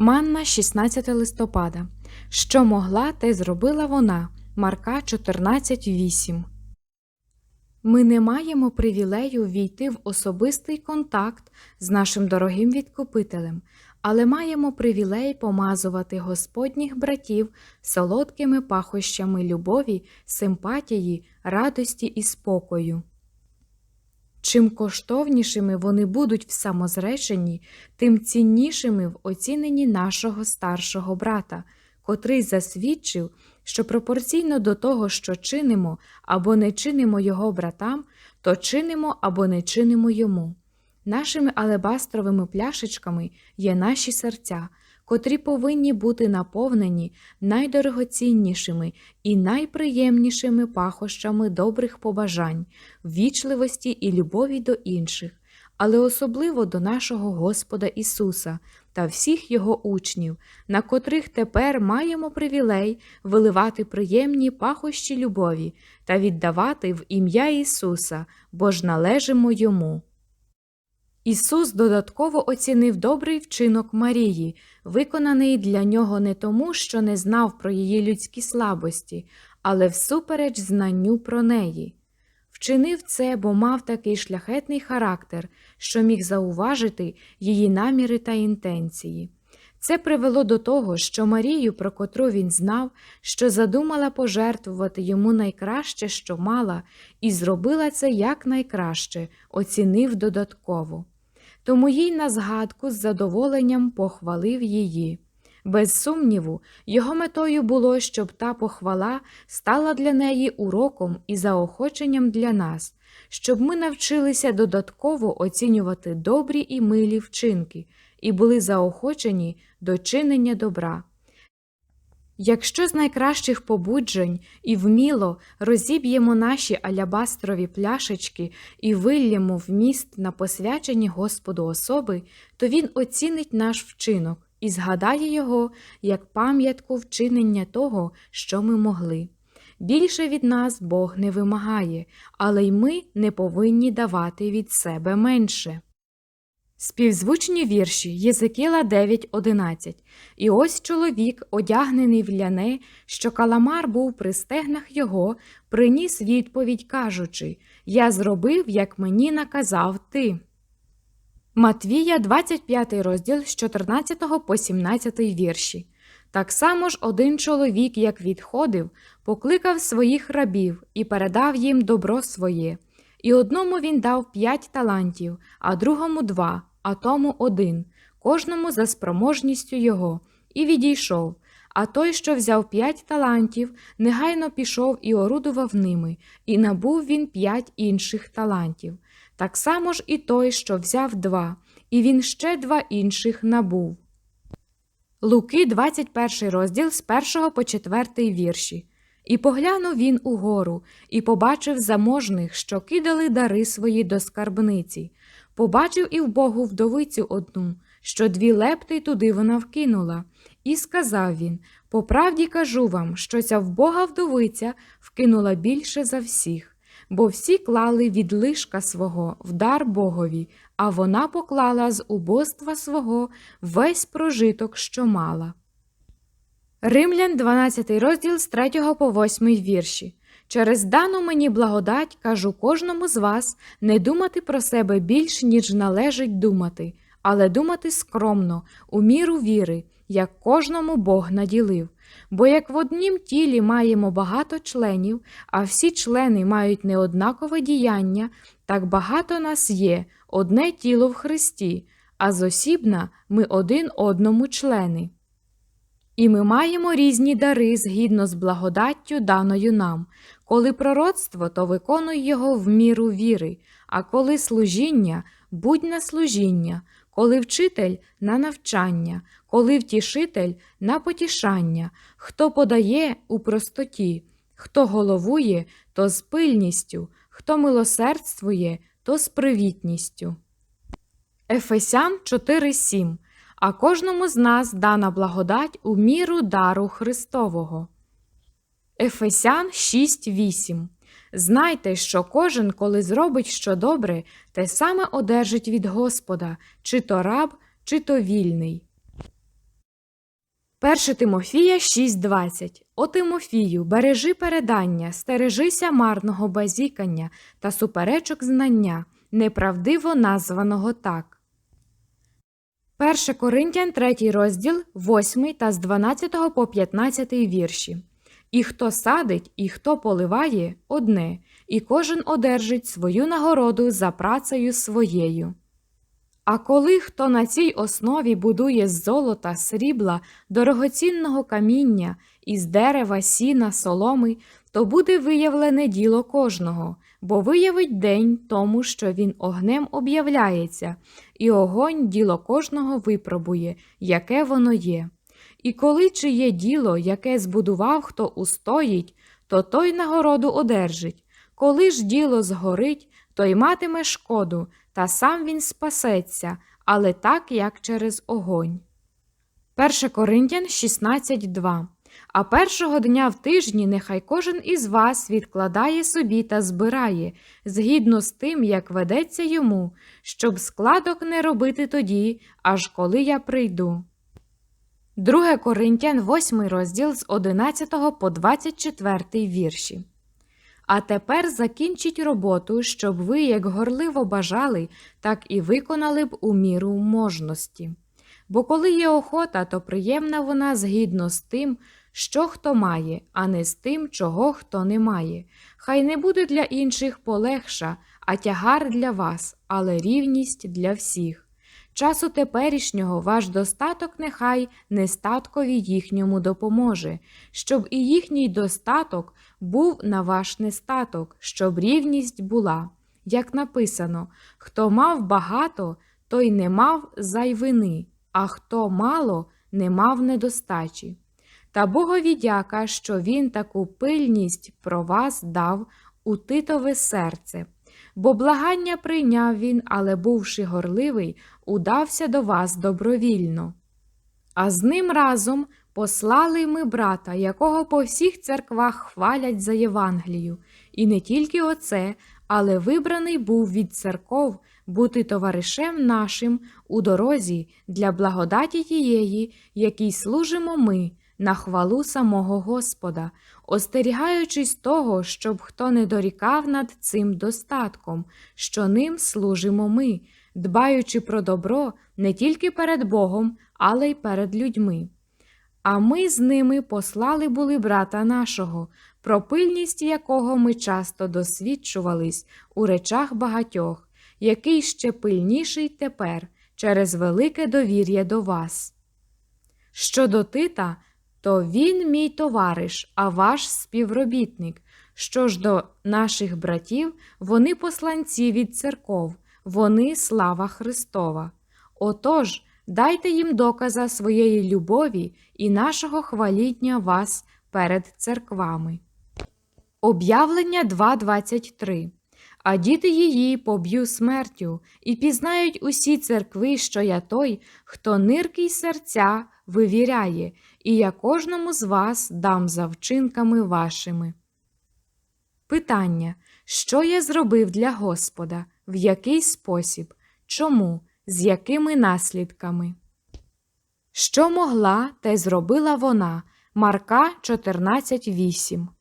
Манна 16 листопада. Що могла, те зробила вона. Марка 14.8. Ми не маємо привілею війти в особистий контакт з нашим дорогим відкупителем, але маємо привілей помазувати Господніх братів солодкими пахощами любові, симпатії, радості і спокою. Чим коштовнішими вони будуть в самозреченні, тим ціннішими в оціненні нашого старшого брата, котрий засвідчив, що пропорційно до того, що чинимо або не чинимо його братам, то чинимо або не чинимо йому. Нашими алебастровими пляшечками є наші серця, котрі повинні бути наповнені найдорогоціннішими і найприємнішими пахощами добрих побажань, ввічливості і любові до інших, але особливо до нашого Господа Ісуса та всіх Його учнів, на котрих тепер маємо привілей виливати приємні пахощі любові та віддавати в ім'я Ісуса, бо ж належимо Йому. Ісус додатково оцінив добрий вчинок Марії, виконаний для нього не тому, що не знав про її людські слабості, але всупереч знанню про неї. Вчинив це, бо мав такий шляхетний характер, що міг зауважити її наміри та інтенції. Це привело до того, що Марію, про котру він знав, що задумала пожертвувати йому найкраще, що мала, і зробила це якнайкраще, оцінив додатково. Тому їй на згадку з задоволенням похвалив її. Без сумніву, його метою було, щоб та похвала стала для неї уроком і заохоченням для нас, щоб ми навчилися додатково оцінювати добрі і милі вчинки і були заохочені до чинення добра. Якщо з найкращих побуджень і вміло розіб'ємо наші алябастрові пляшечки і вильємо вміст на посвячені Господу особи, то Він оцінить наш вчинок і згадає його як пам'ятку вчинення того, що ми могли. Більше від нас Бог не вимагає, але й ми не повинні давати від себе менше. Співзвучні вірші Єзекіла 9.11 І ось чоловік, одягнений в ляне, що каламар був при стегнах його, приніс відповідь, кажучи Я зробив, як мені наказав ти. Матвія, 25 розділ з 14 по 17 вірші. Так само ж один чоловік, як відходив, покликав своїх рабів і передав їм добро своє. І одному він дав п'ять талантів, а другому два, а тому один, кожному за спроможністю його, і відійшов. А той, що взяв п'ять талантів, негайно пішов і орудував ними, і набув він п'ять інших талантів. Так само ж і той, що взяв два, і він ще два інших набув. Луки, 21 розділ з 1 по 4 вірші. І поглянув він угору, і побачив заможних, що кидали дари свої до скарбниці. Побачив і вбогу вдовицю одну, що дві лепти туди вона вкинула. І сказав він По правді кажу вам, що ця вбога вдовиця вкинула більше за всіх, бо всі клали від лишка свого в дар Богові, а вона поклала з убоства свого весь прожиток, що мала. Римлян, 12 розділ з 3 по 8 вірші. Через дану мені благодать кажу кожному з вас не думати про себе більш, ніж належить думати, але думати скромно, у міру віри, як кожному Бог наділив. Бо як в однім тілі маємо багато членів, а всі члени мають неоднакове діяння, так багато нас є, одне тіло в Христі, а зосібна ми один одному члени. І ми маємо різні дари згідно з благодаттю даною нам. Коли пророцтво, то виконуй його в міру віри, а коли служіння, будь на служіння, коли вчитель на навчання, коли втішитель на потішання, хто подає у простоті, хто головує, то з пильністю, хто милосердствує, то з привітністю. Ефесян 4.7 а кожному з нас дана благодать у міру дару Христового. Ефесян 6.8 Знайте, що кожен, коли зробить що добре, те саме одержить від Господа, чи то раб, чи то вільний. 1 Тимофія 6.20 О Тимофію, бережи передання, стережися марного базікання та суперечок знання, неправдиво названого так. 1 Коринтян 3 розділ 8 та з 12 по 15 вірші. І хто садить, і хто поливає – одне, і кожен одержить свою нагороду за працею своєю. А коли хто на цій основі будує з золота, срібла, дорогоцінного каміння, із дерева, сіна, соломи, то буде виявлене діло кожного, бо виявить день тому, що він огнем об'являється, і огонь діло кожного випробує, яке воно є. І коли чиє діло, яке збудував, хто устоїть, то той нагороду одержить. Коли ж діло згорить, той матиме шкоду, та сам він спасеться, але так, як через огонь. 1 Коринтян 16.2 А першого дня в тижні нехай кожен із вас відкладає собі та збирає, згідно з тим, як ведеться йому, щоб складок не робити тоді, аж коли я прийду. 2 Коринтян 8 розділ з 11 по 24 вірші. А тепер закінчіть роботу, щоб ви, як горливо бажали, так і виконали б у міру можності. Бо коли є охота, то приємна вона згідно з тим, що хто має, а не з тим, чого хто не має. Хай не буде для інших полегша, а тягар для вас, але рівність для всіх. Часу теперішнього ваш достаток нехай нестаткові їхньому допоможе, щоб і їхній достаток був на ваш нестаток, щоб рівність була. Як написано, хто мав багато, той не мав зайвини, а хто мало, не мав недостачі. Та Богові дяка, що Він таку пильність про вас дав у титове серце. Бо благання прийняв він, але, бувши горливий, удався до вас добровільно. А з ним разом послали ми брата, якого по всіх церквах хвалять за Євангелію, і не тільки оце, але вибраний був від церков бути товаришем нашим у дорозі для благодаті тієї, якій служимо ми, на хвалу самого Господа, остерігаючись того, щоб хто не дорікав над цим достатком, що ним служимо ми, дбаючи про добро не тільки перед Богом, але й перед людьми. А ми з ними послали були брата нашого, про пильність якого ми часто досвідчувались у речах багатьох, який ще пильніший тепер через велике довір'я до вас. Щодо Тита, то він мій товариш, а ваш співробітник. Що ж до наших братів, вони посланці від церков, вони слава Христова. Отож, дайте їм доказа своєї любові і нашого хваління вас перед церквами. Об'явлення 2.23 А діти її поб'ю смертю, і пізнають усі церкви, що я той, хто нирки й серця вивіряє, і я кожному з вас дам за вчинками вашими. Питання, що я зробив для Господа, в який спосіб, чому, з якими наслідками? Що могла, те зробила вона. Марка 14.8